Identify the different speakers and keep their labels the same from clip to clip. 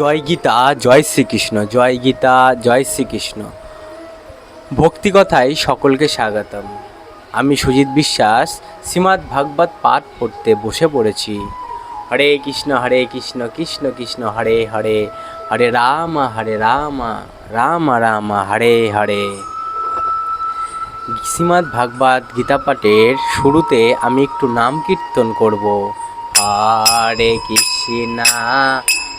Speaker 1: জয় গীতা জয় শ্রীকৃষ্ণ জয় গীতা জয় শ্রীকৃষ্ণ ভক্তি কথাই সকলকে স্বাগতম আমি সুজিত বিশ্বাস শ্রীমাদ ভাগবত পাঠ পড়তে বসে পড়েছি হরে কৃষ্ণ হরে কৃষ্ণ কৃষ্ণ কৃষ্ণ হরে হরে হরে রাম হরে রাম রাম রাম হরে হরে শ্রীমাদ ভাগবত গীতা পাঠের শুরুতে আমি একটু নাম কীর্তন করব হরে কৃষ্ণা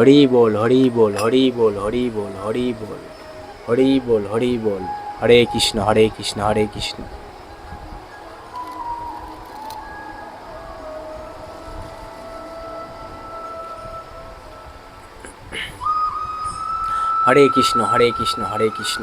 Speaker 1: হরি বল হরি বল হরি বল হরি বল হরি বল হরি বল হরি বল হরে কৃষ্ণ হরে কৃষ্ণ হরে কৃষ্ণ হরে কৃষ্ণ হরে কৃষ্ণ হরে কৃষ্ণ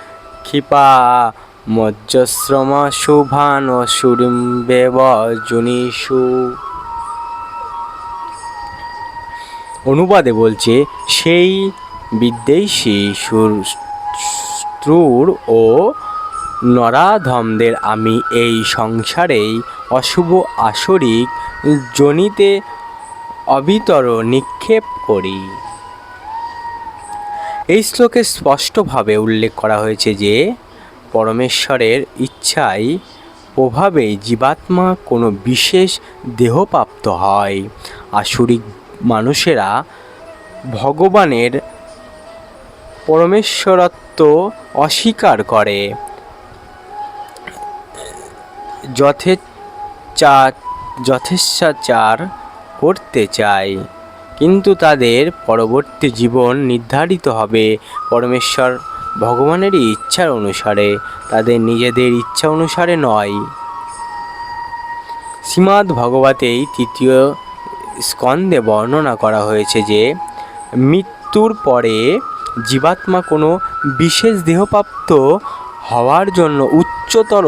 Speaker 1: ক্ষিপা মজ্জশ্রমা শুভান সুরিম্বেব জুনিষু অনুবাদে বলছে সেই বিদ্বেষী স্ত্রুর ও নরাধমদের আমি এই সংসারেই অশুভ আসরিক জনিতে অবিতর নিক্ষেপ করি এই শ্লোকে স্পষ্টভাবে উল্লেখ করা হয়েছে যে পরমেশ্বরের ইচ্ছাই প্রভাবে জীবাত্মা কোনো বিশেষ দেহপ্রাপ্ত হয় আসুরিক মানুষেরা ভগবানের পরমেশ্বরত্ব অস্বীকার করে যথেচ্ছা যথেচ্ছাচার করতে চায় কিন্তু তাদের পরবর্তী জীবন নির্ধারিত হবে পরমেশ্বর ভগবানেরই ইচ্ছার অনুসারে তাদের নিজেদের ইচ্ছা অনুসারে নয় শ্রীমৎ ভগবতেই তৃতীয় স্কন্দে বর্ণনা করা হয়েছে যে মৃত্যুর পরে জীবাত্মা কোনো বিশেষ দেহপ্রাপ্ত হওয়ার জন্য উচ্চতর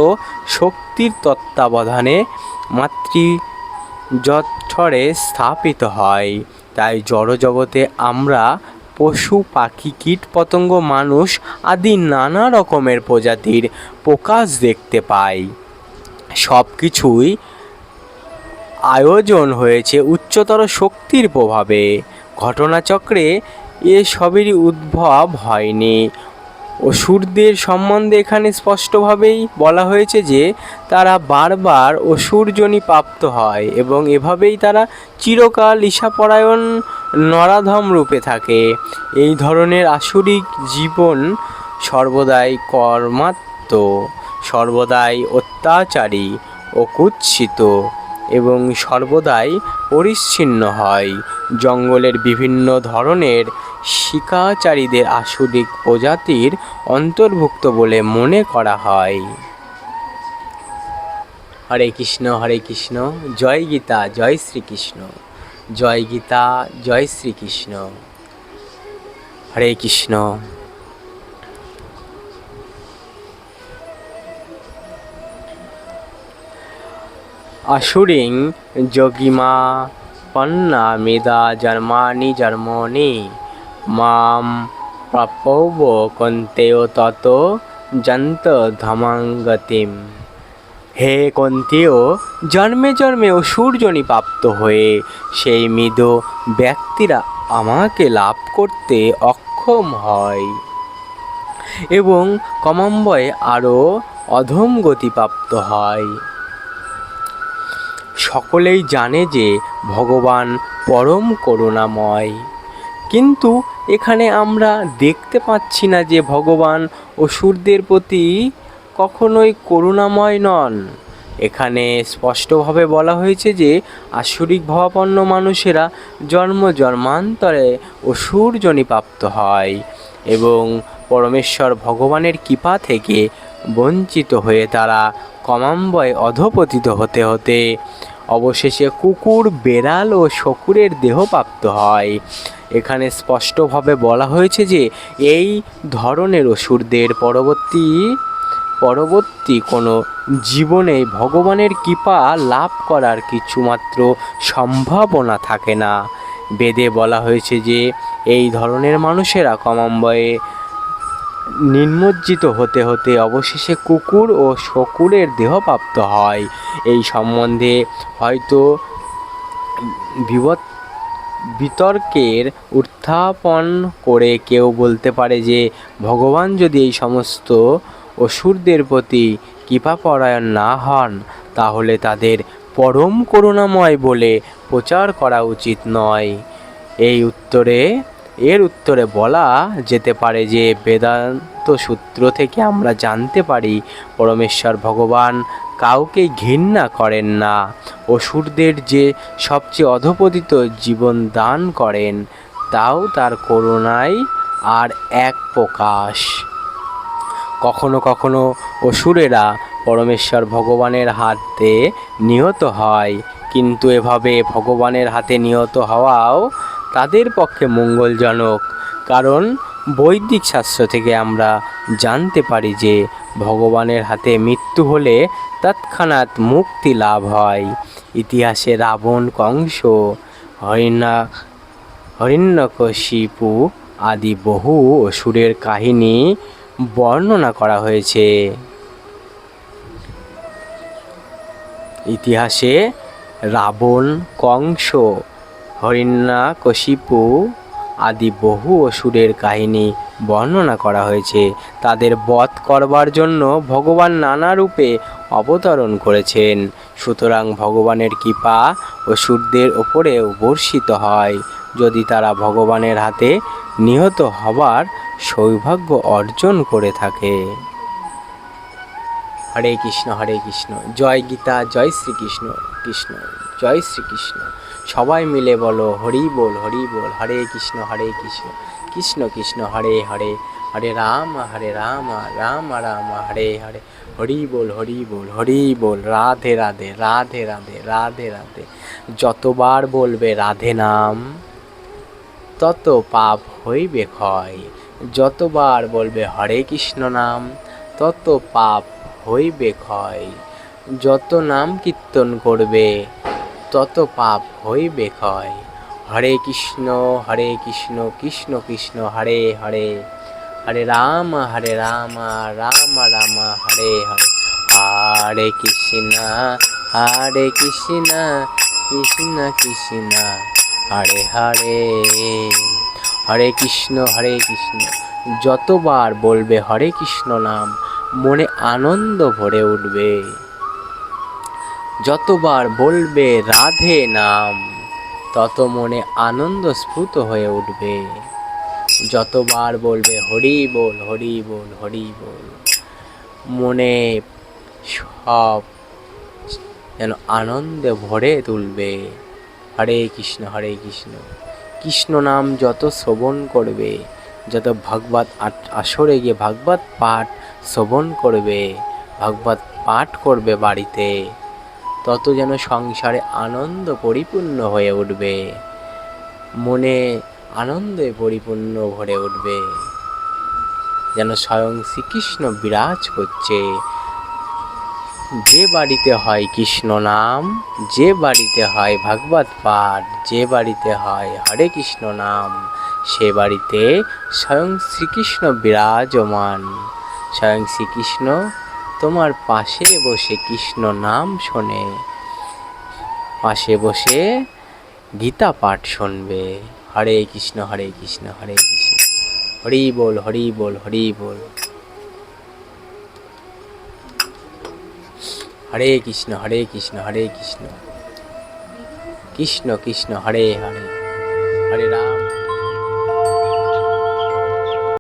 Speaker 1: শক্তির তত্ত্বাবধানে মাতৃ স্তরে স্থাপিত হয় তাই জড়জগতে আমরা পশু পাখি কীট পতঙ্গ মানুষ আদি নানা রকমের প্রজাতির প্রকাশ দেখতে পাই সব কিছুই আয়োজন হয়েছে উচ্চতর শক্তির প্রভাবে ঘটনাচক্রে এসবেরই উদ্ভব হয়নি অসুরদের সম্বন্ধে এখানে স্পষ্টভাবেই বলা হয়েছে যে তারা বারবার অসুরজনী প্রাপ্ত হয় এবং এভাবেই তারা চিরকাল ঈশাপরায়ণ নরাধম রূপে থাকে এই ধরনের আসুরিক জীবন সর্বদাই কর্মাত্ম সর্বদাই অত্যাচারী ও কুৎসিত এবং সর্বদাই পরিচ্ছিন্ন হয় জঙ্গলের বিভিন্ন ধরনের শিকাচারীদের আসুরিক প্রজাতির অন্তর্ভুক্ত বলে মনে করা হয় হরে কৃষ্ণ হরে কৃষ্ণ জয় গীতা জয় শ্রীকৃষ্ণ জয় গীতা জয় শ্রীকৃষ্ণ হরে কৃষ্ণ আসুরিং যোগিমা পন্না মেদা জন্মানি জন্মনি মাম প্রাপ্যব কন্তেয় তত জন্ত ধমাঙ্গতিম হে কন্তেয় জন্মে জন্মে সূর্যনি প্রাপ্ত হয়ে সেই মৃদ ব্যক্তিরা আমাকে লাভ করতে অক্ষম হয় এবং কমম্বয়ে আরও অধম গতিপ্রাপ্ত হয় সকলেই জানে যে ভগবান পরম করুণাময় কিন্তু এখানে আমরা দেখতে পাচ্ছি না যে ভগবান অসুরদের প্রতি কখনোই করুণাময় নন এখানে স্পষ্টভাবে বলা হয়েছে যে আসুরিক ভাবাপন্ন মানুষেরা জন্ম জন্মান্তরে অসুর প্রাপ্ত হয় এবং পরমেশ্বর ভগবানের কৃপা থেকে বঞ্চিত হয়ে তারা কমাম্বয় অধপতিত হতে হতে অবশেষে কুকুর বেড়াল ও শকুরের দেহ প্রাপ্ত হয় এখানে স্পষ্টভাবে বলা হয়েছে যে এই ধরনের অসুরদের পরবর্তী পরবর্তী কোনো জীবনে ভগবানের কৃপা লাভ করার কিছুমাত্র সম্ভাবনা থাকে না বেদে বলা হয়েছে যে এই ধরনের মানুষেরা কমম্বয়ে নির্মজ্জিত হতে হতে অবশেষে কুকুর ও শকুরের দেহপ্রাপ্ত হয় এই সম্বন্ধে হয়তো বিবত্ত বিতর্কের উত্থাপন করে কেউ বলতে পারে যে ভগবান যদি এই সমস্ত অসুরদের প্রতি কৃপাপরায়ণ না হন তাহলে তাদের পরম করুণাময় বলে প্রচার করা উচিত নয় এই উত্তরে এর উত্তরে বলা যেতে পারে যে বেদান্ত সূত্র থেকে আমরা জানতে পারি পরমেশ্বর ভগবান কাউকে ঘৃণা করেন না অসুরদের যে সবচেয়ে অধপতিত জীবন দান করেন তাও তার করুণায় আর এক প্রকাশ কখনো কখনো অসুরেরা পরমেশ্বর ভগবানের হাতে নিহত হয় কিন্তু এভাবে ভগবানের হাতে নিহত হওয়াও তাদের পক্ষে মঙ্গলজনক কারণ বৈদিক শাস্ত্র থেকে আমরা জানতে পারি যে ভগবানের হাতে মৃত্যু হলে তৎক্ষণাৎ মুক্তি লাভ হয় ইতিহাসে রাবণ কংস হরিণা হরিণ্যকশিপু আদি বহু অসুরের কাহিনী বর্ণনা করা হয়েছে ইতিহাসে রাবণ কংস হরিণ্যকশিপু আদি বহু অসুরের কাহিনী বর্ণনা করা হয়েছে তাদের বধ করবার জন্য ভগবান নানা রূপে অবতরণ করেছেন সুতরাং ভগবানের কৃপা অসুরদের ওপরেও বর্ষিত হয় যদি তারা ভগবানের হাতে নিহত হবার সৌভাগ্য অর্জন করে থাকে হরে কৃষ্ণ হরে কৃষ্ণ জয় গীতা জয় শ্রীকৃষ্ণ কৃষ্ণ জয় শ্রীকৃষ্ণ সবাই মিলে বলো হরি বল হরি বল হরে কৃষ্ণ হরে কৃষ্ণ কৃষ্ণ কৃষ্ণ হরে হরে হরে রাম হরে রাম রাম রাম হরে হরে হরি বল হরি বল হরি বল রাধে রাধে রাধে রাধে রাধে রাধে যতবার বলবে রাধে নাম তত পাপ হইবে ক্ষয় যতবার বলবে হরে কৃষ্ণ নাম তত পাপ হইবে ক্ষয় যত নাম কীর্তন করবে তত পাপ হইবে ক্ষয় হরে কৃষ্ণ হরে কৃষ্ণ কৃষ্ণ কৃষ্ণ হরে হরে হরে রাম হরে রাম রাম রাম হরে হরে হরে কৃষ্ণ হরে কৃষ্ণ কৃষ্ণ কৃষ্ণ হরে হরে হরে কৃষ্ণ হরে কৃষ্ণ যতবার বলবে হরে কৃষ্ণ নাম মনে আনন্দ ভরে উঠবে যতবার বলবে রাধে নাম তত মনে আনন্দ স্ফূত হয়ে উঠবে যতবার বলবে হরি বল হরি বল হরি বল মনে সব যেন আনন্দে ভরে তুলবে হরে কৃষ্ণ হরে কৃষ্ণ কৃষ্ণ নাম যত শ্রবণ করবে যত ভাগবত আসরে গিয়ে ভাগবত পাঠ শ্রবণ করবে ভাগবত পাঠ করবে বাড়িতে তত যেন সংসারে আনন্দ পরিপূর্ণ হয়ে উঠবে মনে আনন্দে পরিপূর্ণ ভরে উঠবে যেন স্বয়ং শ্রীকৃষ্ণ বিরাজ করছে যে বাড়িতে হয় কৃষ্ণ নাম যে বাড়িতে হয় ভাগবত পাঠ যে বাড়িতে হয় হরে কৃষ্ণ নাম সে বাড়িতে স্বয়ং শ্রীকৃষ্ণ বিরাজমান স্বয়ং শ্রীকৃষ্ণ তোমার পাশে বসে কৃষ্ণ নাম শোনে পাশে বসে গীতা পাঠ শুনবে হরে কৃষ্ণ হরে কৃষ্ণ হরে কৃষ্ণ হরি বল হরি বল হরি বল হরে কৃষ্ণ হরে কৃষ্ণ হরে কৃষ্ণ কৃষ্ণ কৃষ্ণ হরে হরে হরে রাম